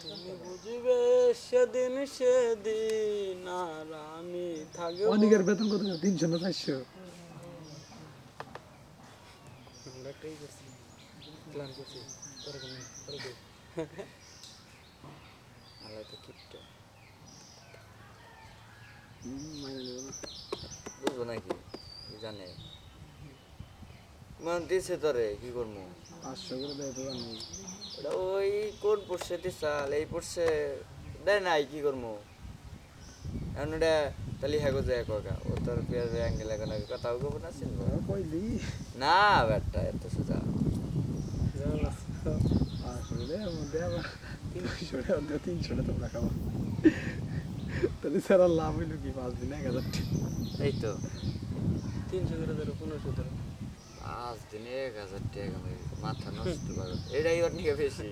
তুমি বুঝবে সেদিন সেদিন আর আমি থাকব। অনেকের বেতন কত তিনশো না চারশো? বুঝব নাকি? জানে। মান দিছে তোরে কি করব পাঁচশো করে দেয় তো জানি। ওটা ওই কোন পড়ছে তিসাল এই পড়ছে দেয় নাই কি করব এখন ওটা তালি হ্যাগো যায় ককা। ও তোর পেঁয়াজ অ্যাঙ্গেল এখন আগে কথাও কব না চিনবো কইলি? না ব্যাটটা এত সোজা। পাঁচশো দেয় মধ্যে আবার তিনশো টাকা দিয়ে তোমরা খাব। তাহলে স্যার আর লাভ হইল কি? পাঁচ দিন এক হাজার এই তো। তিনশো করে ধরো পনেরোশো ধরো। পাঁচ দিনে এক হাজার টাকা আমি মাথা নষ্ট করো। এটাই ওর নিয়ে বেশি।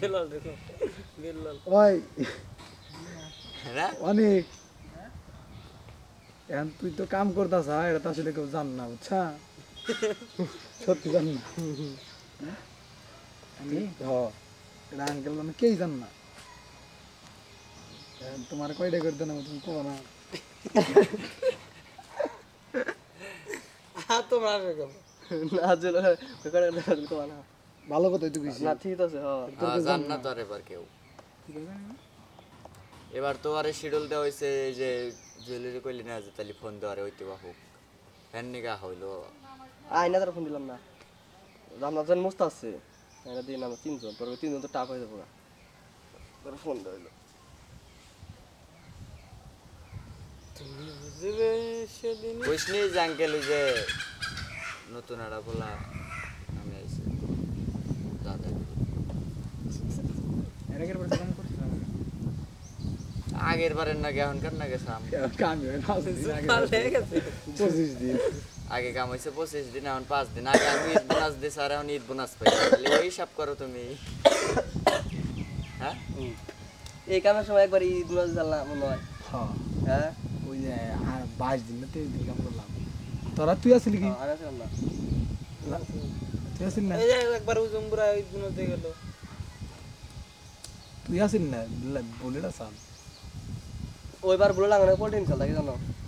বেলাল দেখো বেলাল। ওই না অনেক। এখন তুই তো কাম করতাস এটা তো আসলে কেউ জান না বুঝছা? সত্যি জান না। আমি হ। এটা আঙ্কেল মানে কেই জান না? তোমার কয়টা করে দেন তুমি কো না। হ্যাঁ তোমরা আসবে কেমন? না জেলে তো না ভালো কথাই তো কইছি না ঠিক আছে হ্যাঁ। হ্যাঁ, জান না তো আর এবার কেউ। এবার তো আরে শিডিউল দেওয়া হয়েছে যে জুয়েলারি কইলি না যে তাহলে ফোন দেওয়ারে হইতে বা হোক। ফ্যান নিগা হইল। আইনা তার ফোন দিলাম না। রামনাথ জন মস্ত আছে। আইনা দিন আমরা তিনজন পরে তিনজন তো টাপ হয়ে যাব না। তোর ফোন দিল তুমি বুঝবে সেদিন কইসনি যে আঙ্কেল যে নতুন একটা বলা আমি আইছি। এর আগের বার কাম করছিলাম আগের বারের নাকি এখনকার না গেছিলাম কাম হয় পাঁচ দিন আগে লেগে গেছে। পঁচিশ দিন। আগে কাম হয়েছে পঁচিশ দিন এখন পাঁচ দিন। আগে আমি ঈদ বোনাস দিছি আর এখন ঈদ বোনাস পাই। তাহলে ওই হিসাব করো তুমি। হ্যাঁ? এই কামের সময় একবার ঈদ মাস জ্বালা মনে হয়। হ্যাঁ হ্যাঁ? ওই যে আর বাইশ দিন না তেইশ দিন কাম করলাম। তোরা তুই আসলি কি? তুই আসলি না? একবার উজুমপুরা ওই দিনতে গেল। তুই আসলি না? বুলেট আসাম ওইবার বলে লাগানো পল্টিন চাল কি জানো?